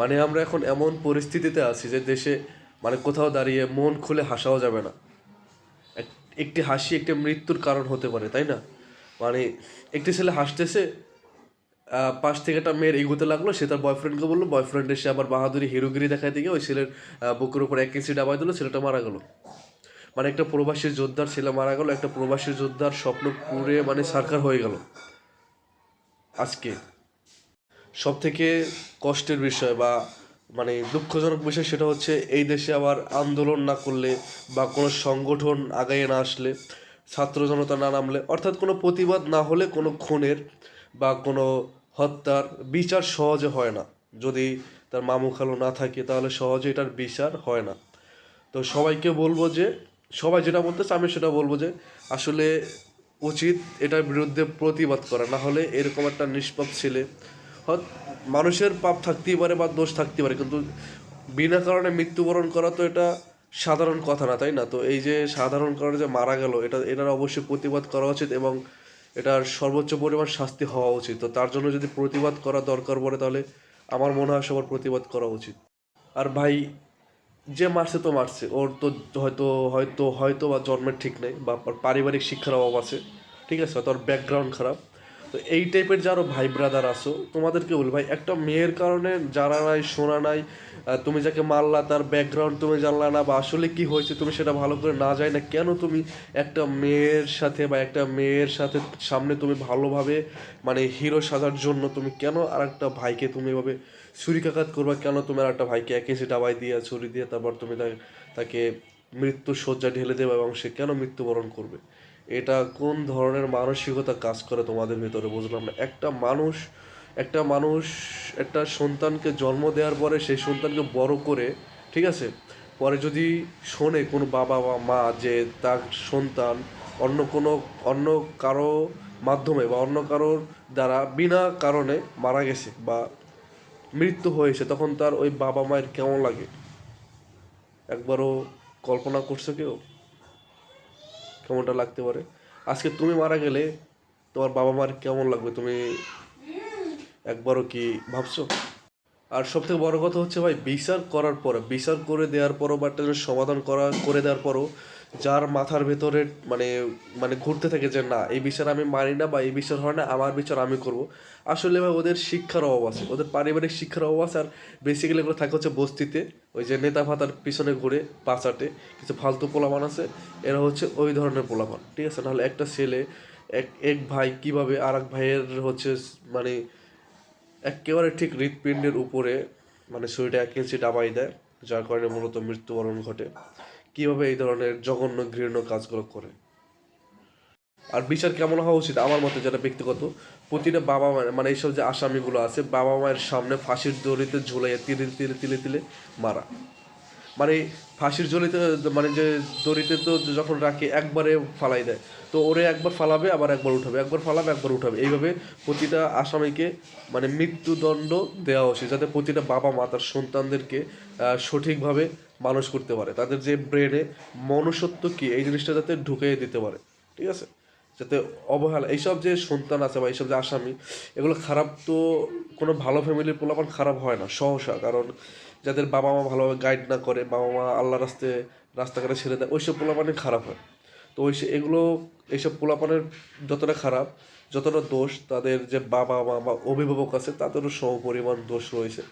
মানে আমরা এখন এমন পরিস্থিতিতে আছি যে দেশে মানে কোথাও দাঁড়িয়ে মন খুলে হাসাও যাবে না। এক- একটি হাসি একটি মৃত্যুর কারণ হতে পারে, তাই না? মানে একটি ছেলে হাসতেছে পাশ থেকে একটা মেয়ের এগোতে লাগল, সে তার বয়ফ্রেন্ডকে বলল বয়ফ্রেন্ড এসে আবার বাহাদুরি, হিরোগিরি দেখায় দিকে ওই ছেলের বুকের উপর এক কেসি ডাবাই দিল, ছেলেটা মারা গেলো। মানে একটা প্রবাসী যোদ্ধার ছেলে মারা গেল, একটা প্রবাসী যোদ্ধার স্বপ্ন পুরে মানে সারকার হয়ে গেল। আজকে সব থেকে কষ্টের বিষয় বা মানে দুঃখজনক বিষয় সেটা হচ্ছে এই দেশে আবার আন্দোলন না করলে বা কোনো সংগঠন আগাইয়ে না আসলে, ছাত্র জনতা না নামলে, অর্থাৎ কোনো প্রতিবাদ না হলে কোনো খুনের বা কোনো হত্যার বিচার সহজে হয় না। যদি তার মামু খালু না থাকে তাহলে সহজে এটার বিচার হয় না। তো সবাইকে বলব যে, সবাই যেটা বলতেছে আমি সেটা বলব যে, আসলে উচিত এটার বিরুদ্ধে প্রতিবাদ করা। না হলে এরকম একটা নিষ্পাপ ছেলে মানুষের পাপ থাকতেই পারে বা দোষ থাকতেই পারে, কিন্তু বিনা কারণে মৃত্যুবরণ করা তো এটা সাধারণ কথা না, তাই না? তো এই যে সাধারণ কারণে যে মারা গেল, এটা, এটার অবশ্যই প্রতিবাদ করা উচিত এবং এটার সর্বোচ্চ পরিমাণ শাস্তি হওয়া উচিত। তো তার জন্য যদি প্রতিবাদ করা দরকার পড়ে, তাহলে আমার মনে হয় সবার প্রতিবাদ করা উচিত। আর ভাই, যে মারছে তো মারছে, ওর তো হয়তো হয়তো হয়তো বা জন্মের ঠিক নেই, বা পারিবারিক শিক্ষার অভাব আছে, ঠিক আছে? ওর ব্যাকগ্রাউন্ড খারাপ। তো এই টাইপের যারও ভাই ব্রাদার আসো তোমাদেরকে বলি ভাই, একটা মেয়ের কারণে যারা নাই শোনা নাই তুমি যাকে মারলা, তার ব্যাকগ্রাউন্ড তুমি জানলা না বা আসলে কি হয়েছে, তুমি সেটা ভালো করে না যায় না, কেন তুমি একটা মেয়ের সাথে বা একটা মেয়ের সাথে সামনে তুমি ভালোভাবে মানে হিরো সাজার জন্য তুমি কেন আর একটা ভাইকে তুমি এভাবে ছুরিকাঘাত করবা? কেন তুমি আর একটা ভাইকে এক ইঞ্চি ডাবাই দিয়ে, ছুরি দিয়ে, তারপর তুমি তাকে মৃত্যুর শয্যা ঢেলে দেবে এবং সে কেন মৃত্যুবরণ করবে? এটা কোন ধরনের মানসিকতা কাজ করে তোমাদের ভেতরে? বুঝলাম না। একটা মানুষ একটা মানুষ, একটা সন্তানকে জন্ম দেওয়ার পরে সেই সন্তানকে বড় করে, ঠিক আছে? পরে যদি শোনে কোনো বাবা বা মা যে তার সন্তান অন্য কোনো, অন্য কারও মাধ্যমে বা অন্য কারোর দ্বারা বিনা কারণে মারা গেছে বা মৃত্যু হয়েছে, তখন তার ওই বাবা মায়ের কেমন লাগে? একবারও কল্পনা করছ কেউ? কেমনটা লাগতে পারে? আজকে তুমি মারা গেলে তোমার বাবা মার কেমন লাগবে তুমি একবারও কি ভাবছ? আর সব থেকে বড় কথা হচ্ছে ভাই বিচার করার পরে, বিচার করে দেওয়ার পরও বা সমাধান করা, করে দেওয়ার পরও যার মাথার ভেতরে মানে মানে ঘুরতে থাকে যে না, এই বিচার আমি মানি না বা এই বিচার হয় না, আমার বিচার আমি করব। আসলে ভাই, ওদের শিক্ষার অভাব আছে। ওদের পারিবারিক শিক্ষার অভাব আছে। আর বেসিক্যালি এগুলো থাকে হচ্ছে বস্তিতে, ওই যে নেতা ফাতার পিছনে ঘুরে পাচাটে কিছু ফালতু পোলাপান আছে। এরা হচ্ছে ওই ধরনের পোলাপান, ঠিক আছে? নাহলে একটা ছেলে, এক এক ভাই কীভাবে আর এক ভাইয়ের হচ্ছে মানে একেবারে ঠিক হৃৎপিণ্ডের উপরে মানে শরীরটা এক ইঞ্চি ডাবাই দেয়, যার কারণে মূলত মৃত্যুবরণ ঘটে। কীভাবে এই ধরনের জঘন্য ঘৃণ্য কাজগুলো করে? আর বিচার কেমন হওয়া উচিত? আমার মতে যেটা ব্যক্তিগত, প্রতিটা বাবা মায়ের মানে এইসব যে আসামিগুলো আছে, বাবা মায়ের সামনে ফাঁসির দড়িতে ঝুলাইয়া তিলে তিলে তিলে তিলে মারা। মানে ফাঁসির জড়িতে মানে যে দড়িতে তো যখন রাখে, একবারে ফালাই দেয়। তো ওরে একবার ফালাবে, আবার একবার উঠাবে। একবার ফালাবে, একবার উঠাবে। এইভাবে প্রতিটা আসামিকে মানে মৃত্যুদণ্ড দেওয়া উচিত যাতে প্রতিটা বাবা মা তার সন্তানদেরকে সঠিকভাবে মানুষ করতে পারে। তাদের যে ব্রেনে মনুষ্যত্ব কি, এই জিনিসটা যাতে ঢুকিয়ে দিতে পারে। ঠিক আছে? যাতে অবহেলা, এইসব যে সন্তান আছে বা এইসব যে আসামি, এগুলো খারাপ তো কোনো ভালো ফ্যামিলির পোলাপান খারাপ হয় না, সহসা। কারণ যাদের বাবা মা ভালোভাবে গাইড না করে বাবা মা আল্লাহ রাস্তায় রাস্তাঘাটে ছেড়ে দেয়, ওইসব পোলাপানই খারাপ হয়। তো ওই এগুলো, এইসব পোলাপানের যতটা খারাপ, যতটা দোষ, তাদের যে বাবা মা বা অভিভাবক আছে, তাদেরও সমপরিমাণ দোষ রয়েছে।